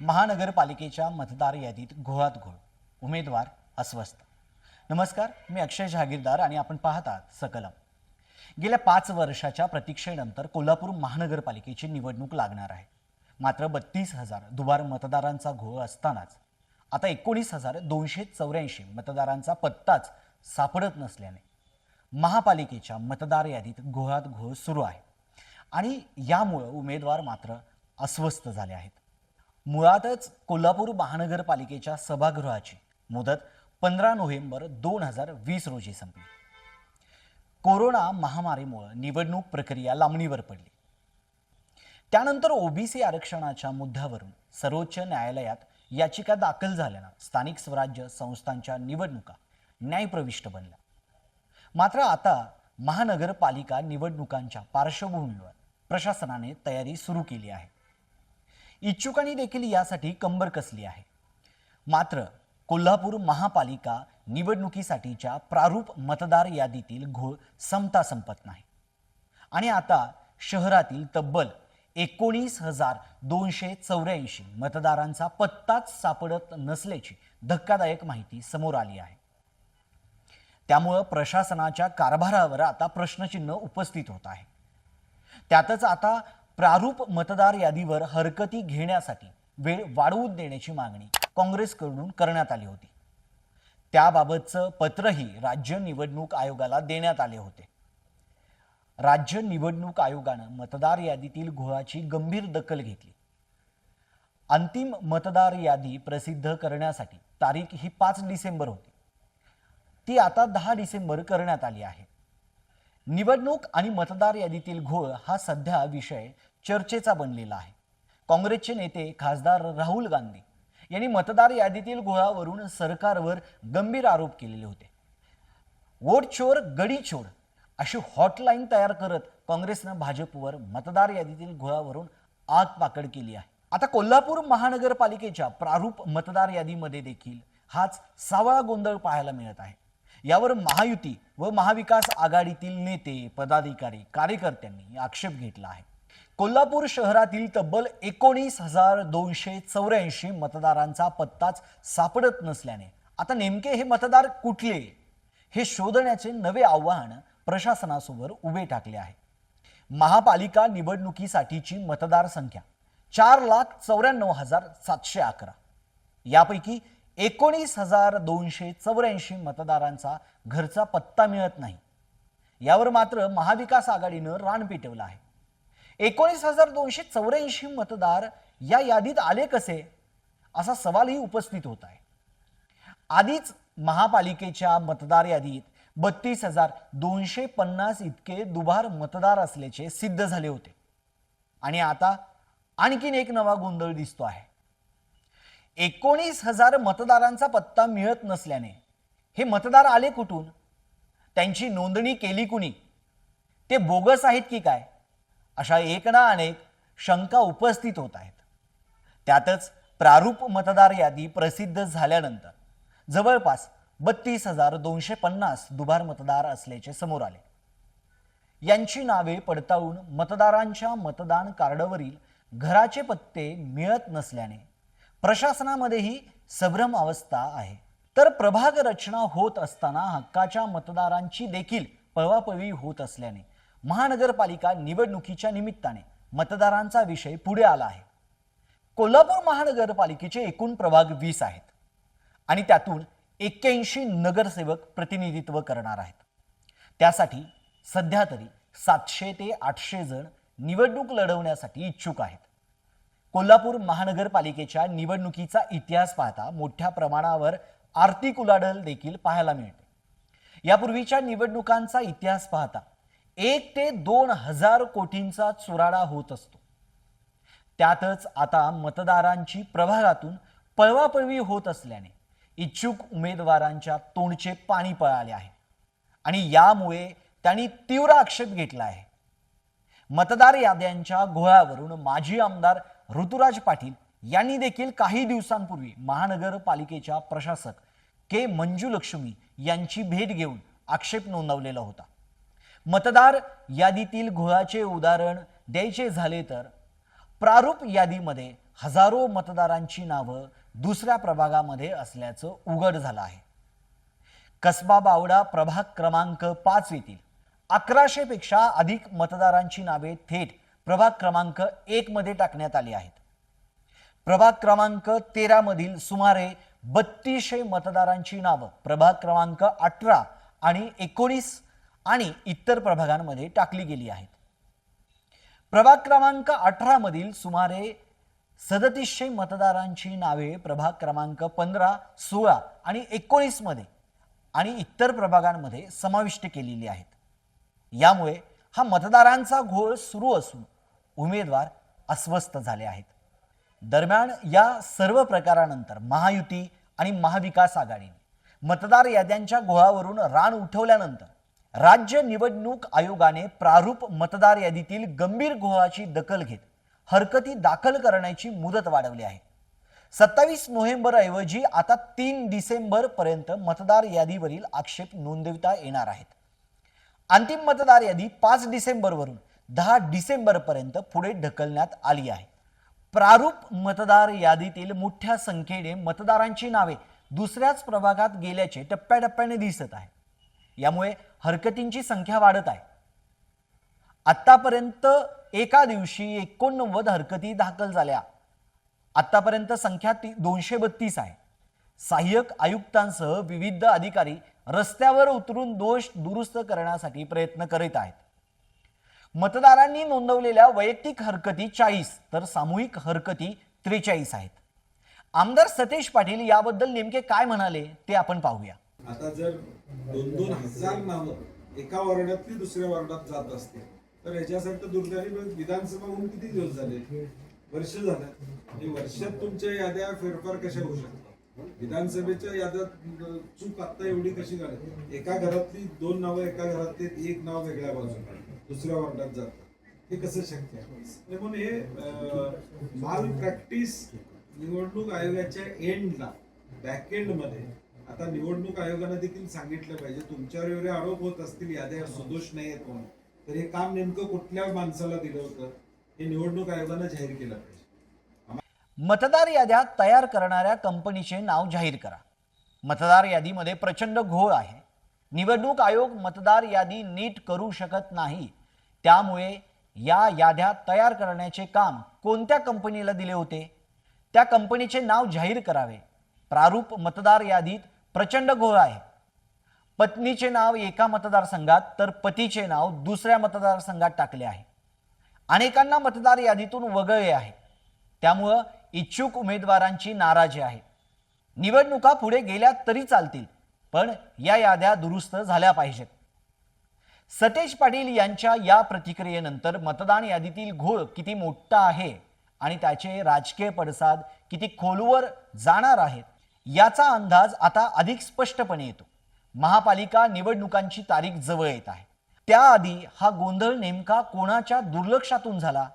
महानगरपालिकेच्या मतदार यादीत घोळात घोळ. उमेदवार अस्वस्थ. नमस्कार मी अक्षय जहागीरदार आणि आपण पाहतात आहात सकलम. गेल्या पाच वर्षाच्या प्रतीक्षेनंतर कोल्हापूर महानगरपालिकेची निवडणूक लागणार आहे. मात्र बत्तीस हजार दुबार मतदारांचा घोळ असतानाच आता एकोणीस हजार दोनशे चौऱ्याऐंशी मतदारांचा पत्ताच सापडत नसल्याने महापालिकेच्या मतदार यादीत घोळात घोळ सुरू आहे. आणि यामुळं उमेदवार मात्र अस्वस्थ झाले आहेत. मुळातच कोल्हापूर महानगरपालिकेच्या सभागृहाची मुदत पंधरा नोव्हेंबर दोन हजार वीस रोजी संपली. कोरोना महामारीमुळे निवडणूक प्रक्रिया लांबणीवर पडली. त्यानंतर ओबीसी आरक्षणाच्या मुद्द्यावरून सर्वोच्च न्यायालयात याचिका दाखल झाल्यानं स्थानिक स्वराज्य संस्थांच्या निवडणुका न्यायप्रविष्ट बनल्या. मात्र आता महानगरपालिका निवडणुकांच्या पार्श्वभूमीवर प्रशासनाने तयारी सुरू केली आहे. इच्छुकांनी देखील यासाठी कंबर कसली आहे? मात्र कोल्हापूर महापालिका निवडणुकीसाठीच्या प्रारूप मतदार यादीतील घोळ संपता संपत नाही. आणि आता शहरातील तब्बल एकोणीस हजार दोनशे चौऱ्याऐंशी मतदारांचा पत्ताच सापडत नसल्याची धक्कादायक माहिती समोर आली आहे. त्यामुळं प्रशासनाच्या कारभारावर आता प्रश्नचिन्ह उपस्थित होत आहे. त्यातच आता प्रारूप मतदार यादीवर हरकती घेण्यासाठी वेळ वाढवून देण्याची मागणी काँग्रेसकडून करण्यात आली होती. त्याबाबतचं पत्रही राज्य निवडणूक आयोगाला देण्यात आले होते. राज्य निवडणूक आयोगानं मतदार यादीतील घोळाची गंभीर दखल घेतली. अंतिम मतदार यादी प्रसिद्ध करण्यासाठी तारीख ही पाच डिसेंबर होती. ती आता दहा डिसेंबर करण्यात आली आहे. निवडणूक आणि मतदार यादीतील घोळ हा सध्या विषय चर्चेचा बनलेला आहे. काँग्रेसचे नेते खासदार राहुल गांधी यांनी मतदार यादीतील घोळावरून सरकारवर गंभीर आरोप केलेले होते. वोट चोर गडी चोर अशी हॉटलाईन तयार करत काँग्रेसनं भाजपवर मतदार यादीतील घोळावरून आग पाकड केली आहे. आता कोल्हापूर महानगरपालिकेच्या प्रारूप मतदार यादीमध्ये देखील हाच सावळा गोंधळ पाहायला मिळत आहे. यावर महायुती व महाविकास आघाडीतील नेते पदाधिकारी कार्यकर्त्यांनी आक्षेप घेतला आहे. कोल्हापूर शहरातील तब्बल एकोणीस हजार दोनशे चौऱ्याऐंशी मतदारांचा पत्ताच सापडत नसल्याने आता नेमके हे मतदार कुठले? हे शोधण्याचे नवे आव्हान प्रशासनासमोर उभे टाकले आहे. महापालिका निवडणुकीसाठीची मतदार संख्या चार लाख चौऱ्याण्णव हजार सातशे अकरा. यापैकी एकोणीस हजार दोनशे चौऱ्याऐंशी मतदारांचा घरचा पत्ता मिळत नाही. यावर मात्र महाविकास आघाडीनं रान पेटवलं आहे. एकोणीस हजार दोनशे चौऱ्याऐंशी मतदार या यादीत आले कसे? असा सवालही उपस्थित होत आहे. आधीच महापालिकेच्या मतदार यादीत बत्तीस हजार दोनशे पन्नास इतके दुबार मतदार असल्याचे सिद्ध झाले होते. आणि आता आणखीन एक नवा गोंधळ दिसतो आहे. एकोणीस हजार मतदारांचा पत्ता मिळत नसल्याने हे मतदार आले कुठून? त्यांची नोंदणी केली कुणी? ते बोगस आहेत की काय? अशा एक ना अनेक शंका उपस्थित होत आहेत. त्यातच प्रारूप मतदार यादी प्रसिद्ध झाल्यानंतर जवळपास बत्तीस हजार दोनशे पन्नास दुबार मतदार असल्याचे समोर आले. यांची नावे पडताळून मतदारांच्या मतदान कार्डवरील घराचे पत्ते मिळत नसल्याने प्रशासनामध्येही संभ्रम अवस्था आहे. तर प्रभाग रचना होत असताना हक्काच्या मतदारांची देखील पळवापळवी होत असल्याने महानगरपालिका निवडणुकीच्या निमित्ताने मतदारांचा विषय पुढे आला आहे. कोल्हापूर महानगरपालिकेचे एकूण प्रभाग वीस आहेत आणि त्यातून एक्क्याऐंशी नगरसेवक प्रतिनिधित्व करणार आहेत. त्यासाठी सध्या तरी सातशे ते आठशे जण निवडणूक लढवण्यासाठी इच्छुक आहेत. कोल्हापूर महानगरपालिकेच्या निवडणुकीचा इतिहास पाहता मोठ्या प्रमाणावर आर्थिक उलाढाल देखील पाहायला मिळते. यापूर्वीच्या निवडणुकांचा इतिहास पाहता एक ते दोन हजार कोटींचा चुराडा होत असतो. त्यातच आता मतदारांची प्रभागातून पळवापळवी होत असल्याने इच्छुक उमेदवारांच्या तोंडचे पाणी पळाले आहे आणि यामुळे त्यांनी तीव्र आक्षेप घेतला आहे. मतदार याद्यांच्या घोळावरून माजी आमदार ऋतुराज पाटील यांनी देखील काही दिवसांपूर्वी महानगरपालिकेच्या प्रशासक के मंजुलक्ष्मी यांची भेट घेऊन आक्षेप नोंदवलेला होता. मतदार यादीतील घोळाचे उदाहरण द्यायचे झाले तर प्रारूप यादीमध्ये हजारो मतदारांची नावं दुसऱ्या प्रभागामध्ये असल्याचं उघड झालं आहे. कसबा बावडा प्रभाग क्रमांक पाच येथील अकराशे पेक्षा अधिक मतदारांची नावे थेट प्रभाग क्रमांक एक मध्ये टाकण्यात आली आहेत. प्रभाग क्रमांक तेरा मधील सुमारे बत्तीसशे मतदारांची नावं प्रभाग क्रमांक अठरा आणि एकोणीस आणि इतर प्रभागांमध्ये टाकली गेली आहेत. प्रभाग क्रमांक अठरा मधील सुमारे सदतीसशे मतदारांची नावे प्रभाग क्रमांक पंधरा सोळा आणि एकोणीसमध्ये आणि इतर प्रभागांमध्ये समाविष्ट केलेली आहेत. यामुळे हा मतदारांचा घोळ सुरू असून उमेदवार अस्वस्थ झाले आहेत. दरम्यान या सर्व प्रकारानंतर महायुती आणि महाविकास आघाडीने मतदार याद्यांच्या घोळावरून रान उठवल्यानंतर राज्य निवडणूक आयोगाने प्रारूप मतदार यादीतील गंभीर घोळाची दखल घेत हरकती दाखल करण्याची मुदत वाढवली आहे. सत्तावीस नोव्हेंबर ऐवजी आता तीन डिसेंबर पर्यंत मतदार यादीवरील आक्षेप नोंदविता येणार आहेत. अंतिम मतदार यादी पाच डिसेंबरवरून दहा डिसेंबरपर्यंत पुढे ढकलण्यात आली आहे. प्रारूप मतदार यादीतील मोठ्या संख्येने मतदारांची नावे दुसऱ्याच प्रभागात गेल्याचे टप्प्याटप्प्याने दिसत आहे. यामुळे हरकतींची संख्या वाढत आहे. आतापर्यंत एका दिवशी एकोणनव्वद हरकती दाखल झाल्या. आतापर्यंत संख्या ती दोनशे बत्तीस आहे. सहाय्यक आयुक्तांसह विविध अधिकारी रस्त्यावर उतरून दोष दुरुस्त करण्यासाठी प्रयत्न करीत आहेत. मतदारांनी नोंदवलेल्या वैयक्तिक हरकती चाळीस तर सामूहिक हरकती त्रेचाळीस आहेत. आमदार सतेज पाटील याबद्दल नेमके काय म्हणाले ते आपण पाहूया. आता जर दोन दोन हजार नावं एका वॉर्डातली दुसऱ्या वॉर्डात जात असते तर याच्यासाठी दुर्दैवी विधानसभा होऊन किती दिवस झाले? वर्ष झालं. वर्षात तुमच्या याद्या फेरफार कशा होऊ शकतात? विधानसभेच्या याद्यात चूक आता एवढी कशी झाली एका घरातली दोन नावं एका घरातली एक नाव वेगळ्या बाजूला. दुसऱ्या वॉर्डात जातात हे कसं शक्य आहे? म्हणून हे माल प्रॅक्टिस निवडणूक आयोगाच्या एंडला बॅक एंडमध्ये आता निवडणूक आयोगानं देखील सांगितलं पाहिजे. तुमच्यावर एवढे आरोप होत असतील याद्या सदोष नाही आहेत म्हणून. तर हे काम नेमकं कुठल्या माणसाला दिलं होतं? हे निवडणूक आयोगानं जाहीर केलं पाहिजे. मतदार याद्या तयार करणाऱ्या कंपनीचे नाव जाहीर करा. मतदार यादीमध्ये प्रचंड घोळ आहे. निवडणूक आयोग मतदार यादी नीट करू शकत नाही. त्यामुळे या याद्या तयार करण्याचे काम कोणत्या कंपनीला दिले होते? त्या कंपनीचे नाव जाहीर करावे. प्रारूप मतदार यादीत प्रचंड घोळ आहे. पत्नीचे नाव एका मतदारसंघात तर पतीचे नाव दुसऱ्या मतदारसंघात टाकले आहे. अनेकांना मतदार यादीतून वगळले आहे. त्यामुळं इच्छुक उमेदवारांची नाराजी आहे. निवडणुका पुढे गेल्या तरी चालतील. पण या याद्या दुरुस्त झाल्या पाहिजेत. सतेज पाटील यांच्या या प्रतिक्रियेनंतर मतदान यादीतील घोळ किती मोठा आहे आणि त्याचे राजकीय पडसाद किती खोलवर जाणार आहेत याचा अंदाज आता अधिक स्पष्टपणे येतो. महापालिका निवडणुकांची तारीख जवळ येत आहे. त्याआधी हा गोंधळ नेमका कोणाच्या दुर्लक्षातून झाला?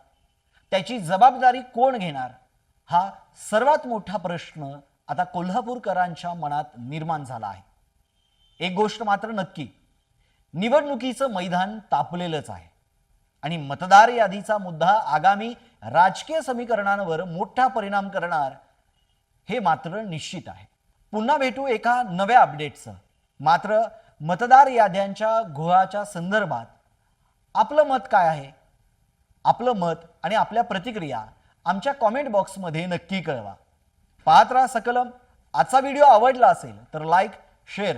त्याची जबाबदारी कोण घेणार? हा सर्वात मोठा प्रश्न आता कोल्हापूरकरांच्या मनात निर्माण झाला आहे. एक गोष्ट मात्र नक्की. निवडणुकीचं मैदान तापलेलंच आहे. आणि मतदार यादीचा मुद्दा आगामी राजकीय समीकरणांवर मोठा परिणाम करणार हे मात्र निश्चित आहे. पुन्हा भेटू एका नव्या अपडेटसह मात्र मतदार याद्यांच्या घोळाच्या संदर्भात आपलं मत काय आहे? आपलं मत आणि आपल्या प्रतिक्रिया आमच्या कॉमेंट बॉक्समध्ये नक्की कळवा. पाहत राहा सकलम. आजचा व्हिडिओ आवडला असेल तर लाईक शेअर